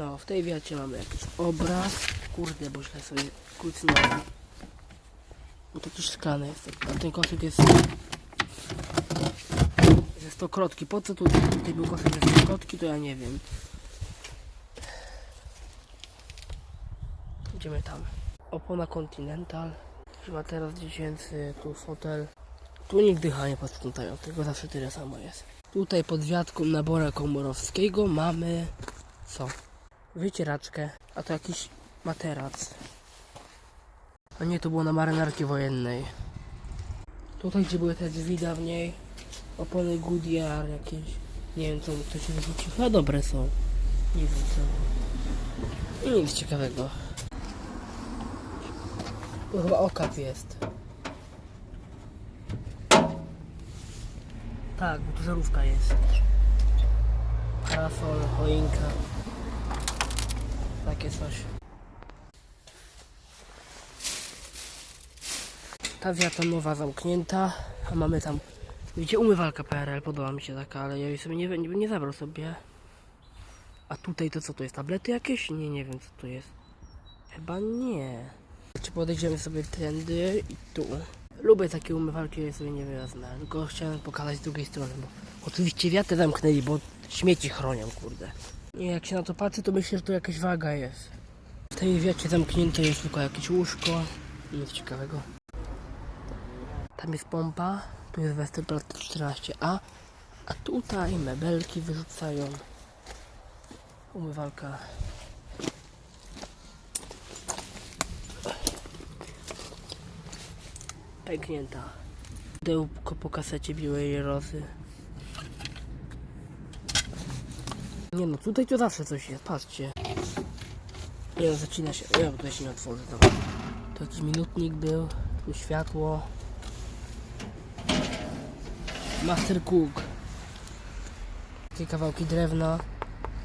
No, w tej wiacie mamy jakiś obraz. Kurde, bo źle sobie kucnąłem. No to jakiś szklany jest. A ten koszyk jest... Ze stokrotki. Po co tu tutaj był koszyk ze stokrotki, to ja nie wiem. Idziemy tam. Opona Continental. Chyba teraz dziecięcy, tu fotel. Tu nigdy chyba nie posprzątają, tego zawsze tyle samo jest. Tutaj pod wiatką nabora komorowskiego mamy co? Wycieraczkę, a to jakiś materac. A nie, to było na marynarki wojennej. Tutaj, gdzie były te drzwi dawniej, opony Goodyear jakieś, nie wiem co ktoś wyrzucił, chyba dobre są. Nie wiem co. I nic ciekawego. To chyba okap jest. Tak, bo tu żarówka jest. Parasol, choinka. Takie coś. Ta wiata nowa zamknięta, a mamy tam, widzicie, umywalka PRL, podoba mi się taka, ale ja jej sobie nie, nie, nie zabrał sobie. A tutaj to co to jest, tablety jakieś? Nie, nie wiem co to jest. Chyba nie. Czy podejdziemy sobie tędy i tu. Lubię takie umywalki, ja sobie nie wezmę. Tylko chciałem pokazać z drugiej strony, bo oczywiście wiatę zamknęli, bo śmieci chronią, kurde. Jak się na to patrzy, to myślę, że to jakaś waga jest. W tej wiacie zamknięte jest tylko jakieś łóżko. Nic ciekawego. Tam jest pompa, tu jest Westerplatte 14A, a tutaj mebelki wyrzucają. Umywalka. Pęknięta. Pudełko po kasecie biłej rozy. Nie no, tutaj to zawsze coś jest, patrzcie. Nie no, zacina się, ja tutaj się nie otworzy, dobra. Tu jakiś minutnik był, tu światło. Master Cook. Takie kawałki drewna.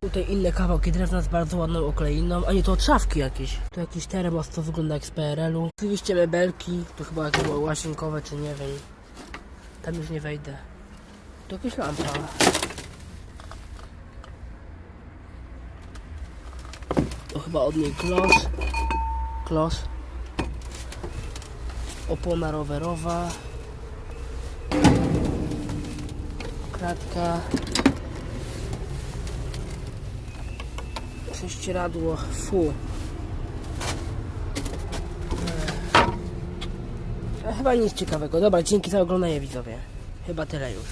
Tutaj inne kawałki drewna z bardzo ładną okleiną. A nie, to od szafki jakieś. Tu jakiś termos, to wygląda jak z PRL-u. Oczywiście mebelki. To chyba jakieś łazienkowe, czy nie wiem. Tam już nie wejdę. To jakaś lampa. To chyba od niej klos. Klos. Opona rowerowa. Kratka. Prześcieradło. Fu. E, Chyba nic ciekawego. Dobra, dzięki za oglądanie widzowie. Chyba tyle już.